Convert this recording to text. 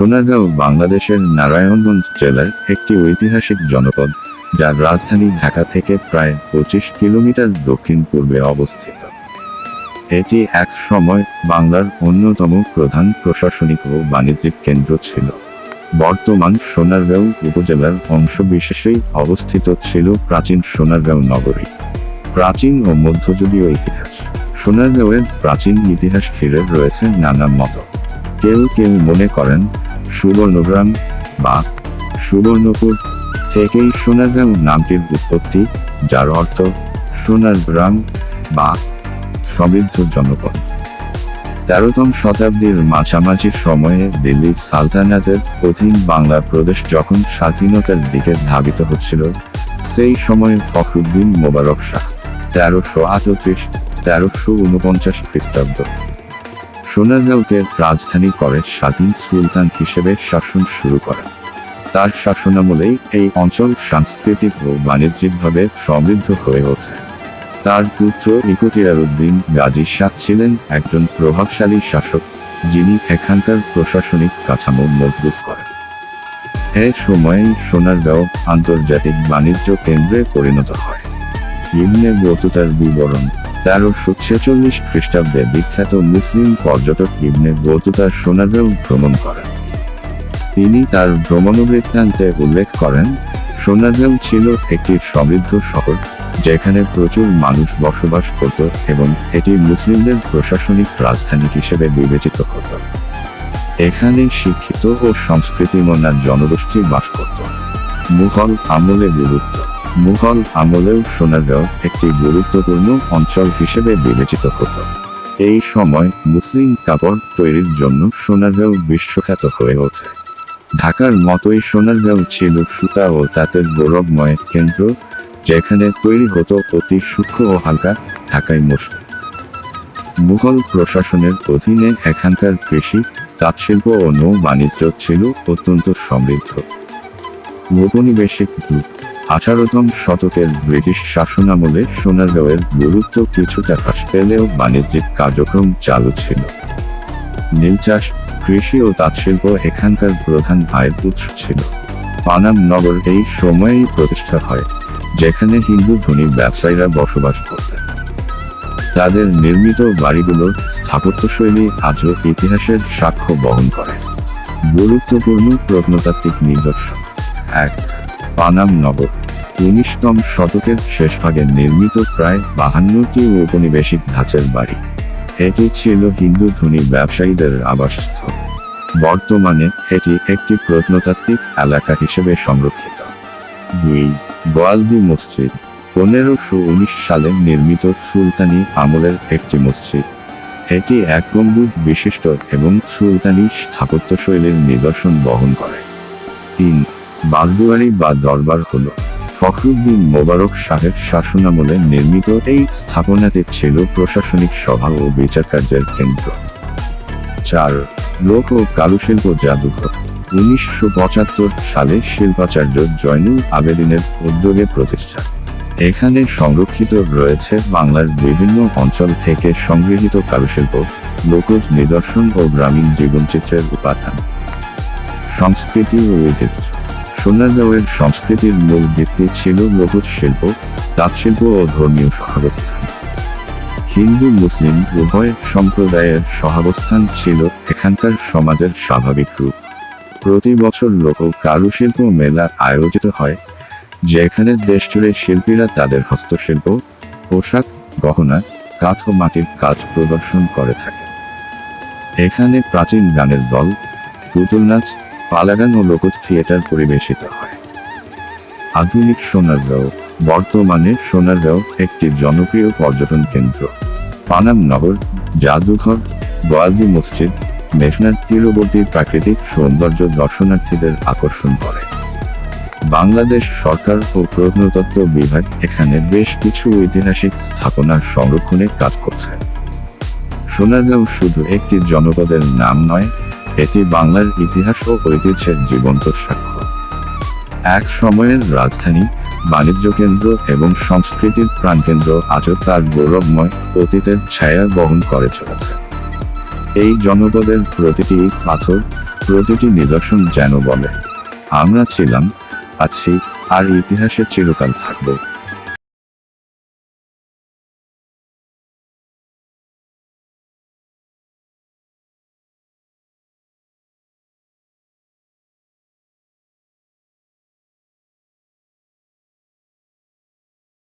সোনারগাঁও, বাংলাদেশের নারায়ণগঞ্জ জেলার একটি ঐতিহাসিক জনপদ, যার রাজধানী ঢাকা থেকে প্রায় পঁচিশ কিলোমিটার দক্ষিণ পূর্বে অবস্থিত। এটি এক সময় বাংলার অন্যতম প্রধান প্রশাসনিক ও বাণিজ্যিক কেন্দ্র ছিল। বর্তমান সোনারগাঁও উপজেলার অংশবিশেষেই অবস্থিত ছিল প্রাচীন সোনারগাঁও নগরী। প্রাচীন ও মধ্যযুগীয় ইতিহাস। সোনারগাঁওয়ের প্রাচীন ইতিহাস ঘিরে রয়েছে নানা মত। কেউ কেউ মনে করেন সুবর্ণগ্রাম বা সুবর্ণপুর থেকেই সোনারগাঁও নামটির উৎপত্তি, যার অর্থ সোনার গ্রাম বা সমৃদ্ধ জনপদ। তেরোতম শতাব্দীর মাঝামাঝি সময়ে দিল্লি সালতানাতের অধীন বাংলা প্রদেশ যখন স্বাধীনতার দিকে ধাবিত হচ্ছিল, সেই সময়ে ফখরুদ্দিন মোবারক শাহ তেরোশো আটত্রিশ, তেরোশো উনপঞ্চাশ খ্রিস্টাব্দ সোনারগাঁওকে রাজধানী করে স্বাধীন সুলতান হিসেবে শাসন শুরু করেন। তার শাসনামলেই এই অঞ্চল সাংস্কৃতিক ও বাণিজ্যিকভাবে সমৃদ্ধ হয়ে ওঠে। তার পুত্র ইকতিয়ার উদ্দিন গাজী শাহ ছিলেন একজন প্রভাবশালী শাসক, যিনি এখানকার প্রশাসনিক কাঠামো মজবুত করেন। এ সময়েই সোনারগাঁও আন্তর্জাতিক বাণিজ্য কেন্দ্রে পরিণত হয়। ইবনে বতুতার বিবরণ তেরোশো ছেচল্লিশ খ্রিস্টাব্দে বিখ্যাত মুসলিম পর্যটক ইবনে বতুতা সোনারগাঁও ভ্রমণ করেন। তিনি তার ভ্রমণবৃত্তান্তে উল্লেখ করেন, সোনারগাঁও ছিল একটি সমৃদ্ধ শহর, যেখানে প্রচুর মানুষ বসবাস করত এবং এটি মুসলিমদের প্রশাসনিক রাজধানী হিসেবে বিবেচিত হতো। এখানে শিক্ষিত ও সংস্কৃতিমনা জনগোষ্ঠী বাস করত। মুঘল আমলে গুরুত্ব মুঘল আমলেও সোনারগাঁও একটি গুরুত্বপূর্ণ অঞ্চল হিসেবে বিবেচিত হতো। এই সময় মুসলিম কাপড় তৈরির জন্য সোনারগাঁও বিশ্বখ্যাত হয়ে ওঠে। ঢাকার মতোই সোনারগাঁও ছিল সুতা ও তাঁতের গৌরবময় কেন্দ্র, যেখানে তৈরি হতো অতি সূক্ষ্ম ও হালকা ঢাকায় মুসলিম। মুঘল প্রশাসনের অধীনে এখানকার কৃষি, তাঁতশিল্প ও নৌ বাণিজ্য ছিল অত্যন্ত সমৃদ্ধ। ঔপনিবেশিক আঠারোতম শতকের ব্রিটিশ শাসনামলে সোনারগাঁওয়ের গুরুত্ব কিছুটা হ্রাস পেলেও বাণিজ্যিক কার্যক্রম চালু ছিল। নীল চাষ, কৃষি ও তাঁতশিল্প এখানকার প্রধান আয়ের উৎস ছিল। পানাম নগর এই সময়েই প্রতিষ্ঠা হয়, যেখানে হিন্দু ধনী ব্যবসায়ীরা বসবাস করতেন। তাদের নির্মিত বাড়িগুলোর স্থাপত্যশৈলী আজও ইতিহাসের সাক্ষ্য বহন করে। গুরুত্বপূর্ণ প্রত্নতাত্ত্বিক নিদর্শন। এক পানাম নগর উনিশতম শতকের শেষভাগে নির্মিত প্রায় বাহান্নটি ঔপনিবেশিক ধাঁচের বাড়ি। এটি ছিল হিন্দু ধনী ব্যবসায়ীদের আবাসস্থল। বর্তমানে এটি একটি প্রত্নতাত্ত্বিক এলাকা হিসেবে সংরক্ষিত। দুই, গোয়ালদি মসজিদ। পনেরোশো উনিশ সালে নির্মিত সুলতানি আমলের একটি মসজিদ। এটি এক গম্বুজ বিশিষ্ট এবং সুলতানি স্থাপত্যশৈলীর নিদর্শন বহন করে। তিন বাগদুয়ারি বা দরবার হল। ফখরুদ্দিন মোবারক শাহের শাসনামলে নির্মিত এই স্থাপনাটি ছিল প্রশাসনিক সভা ও বিচার কার্যের কেন্দ্র। চার, লোক ও কারুশিল্প জাদুঘর। উনিশশো পঁচাত্তর সালে শিল্পাচার্য জয়নুল আবেদিনের উদ্যোগে প্রতিষ্ঠা। এখানে সংরক্ষিত রয়েছে বাংলার বিভিন্ন অঞ্চল থেকে সংগৃহীত কারুশিল্প, লোকজ নিদর্শন ও গ্রামীণ জীবনচিত্রের উপাদান। সংস্কৃতি ও ঐতিহ্য। সোনারগাঁওয়ের সংস্কৃতির মূল ভিত্তি ছিল লোকজ শিল্প তাঁতশিল্প ও ধর্মীয় সহাবস্থান। হিন্দু, মুসলিম উভয় সম্প্রদায়ের সহাবস্থান ছিল এখানকার সমাজের স্বাভাবিক রূপ। প্রতি বছর লোক কারুশিল্প মেলা আয়োজিত হয়, যেখানে দেশজুড়ে শিল্পীরা তাদের হস্তশিল্প, পোশাক, গহনা, কাঠ ও মাটির কাজ প্রদর্শন করে থাকে। এখানে প্রাচীন গানের দল, পুতুল নাচ পালাগান ও লোকজ থিয়েটার পরিবেশিত হয়। আধুনিক সোনারগাঁও, বর্তমানে সোনারগাঁও একটি জনপ্রিয় পর্যটন কেন্দ্র। পানাম নগর, জাদুঘর, গোয়ালদি মসজিদ, মেঘনার তীরবর্তী প্রাকৃতিক সৌন্দর্য দর্শনার্থীদের আকর্ষণ করে। বাংলাদেশ সরকার ও প্রত্নতত্ত্ব বিভাগ এখানে বেশ কিছু ঐতিহাসিক স্থাপনার সংরক্ষণে কাজ করছে। সোনারগাঁও শুধু একটি জনপদের নাম নয় এটি বাংলার ইতিহাস ও ঐতিহ্যের জীবন্ত সাক্ষ্য। এক সময়ের রাজধানী, বাণিজ্য কেন্দ্র এবং সংস্কৃতির প্রাণকেন্দ্র আজও তার গৌরবময় অতীতের ছায়া বহন করে চলেছে। এই জনপদের প্রতিটি পাথর, প্রতিটি নিদর্শন যেন বলে, আমরা ছিলাম, আছি, আর ইতিহাসে চিরকাল থাকব।